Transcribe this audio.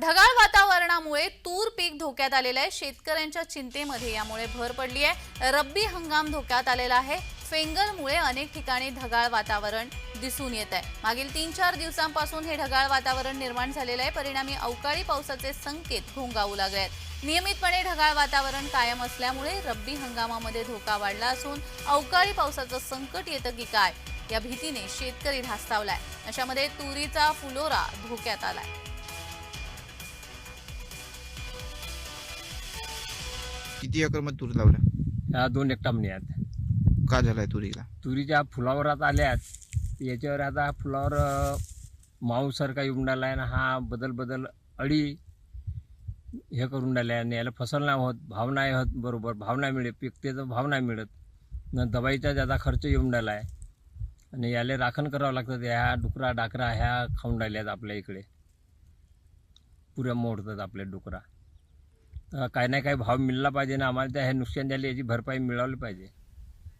ढगाळ वातावरणामुळे तूर पीक धोक्यात आलेलं आहे. शेतकऱ्यांच्या चिंतेमध्ये यामुळे भर पडली आहे. रब्बी हंगाम धोक्यात आलेला आहे. फेंगलमुळे अनेक ठिकाणी ढगाळ वातावरण दिसून येत आहे. मागील तीन चार दिवसांपासून हे ढगाळ वातावरण निर्माण झालेलं आहे. परिणामी अवकाळी पावसाचे संकेत घोंगावू लागले आहेत. नियमितपणे ढगाळ वातावरण कायम असल्यामुळे रब्बी हंगामामध्ये धोका वाढला असून अवकाळी पावसाचं संकट येतं की काय? या भीतीने शेतकरी धास्तावलाय अशामध्ये तुरीचा फुलोरा धोक्यात आलाय. किती एकरमध्ये तूर लावल्या? ह्या दोन एकटामणी आहेत. का झालाय तुरीला? तुरीच्या फुलावर आता आल्यात याच्यावर आता फुलावर अ, माऊसारखा येऊन राहिला आहे ना हा बदल बदल अळी हे करून राहिल्या आणि याला फसल नाही होत भाव नाही होत बरोबर भाव नाही मिळत पिकतेचं भाव नाही मिळत. न दवाईचा जादा खर्च येऊन राहिला आहे. आणि याला राखण करावं लागतं ह्या डुकरा डाकरा ह्या खाऊन राहिल्यात आपल्या इकडे. पुऱ्या मोडतात आपले डुकरा. काही ना काही भाव मिळला पाहिजे ना आम्हाला त्या हे नुकसान झाले याची भरपाई मिळवली पाहिजे.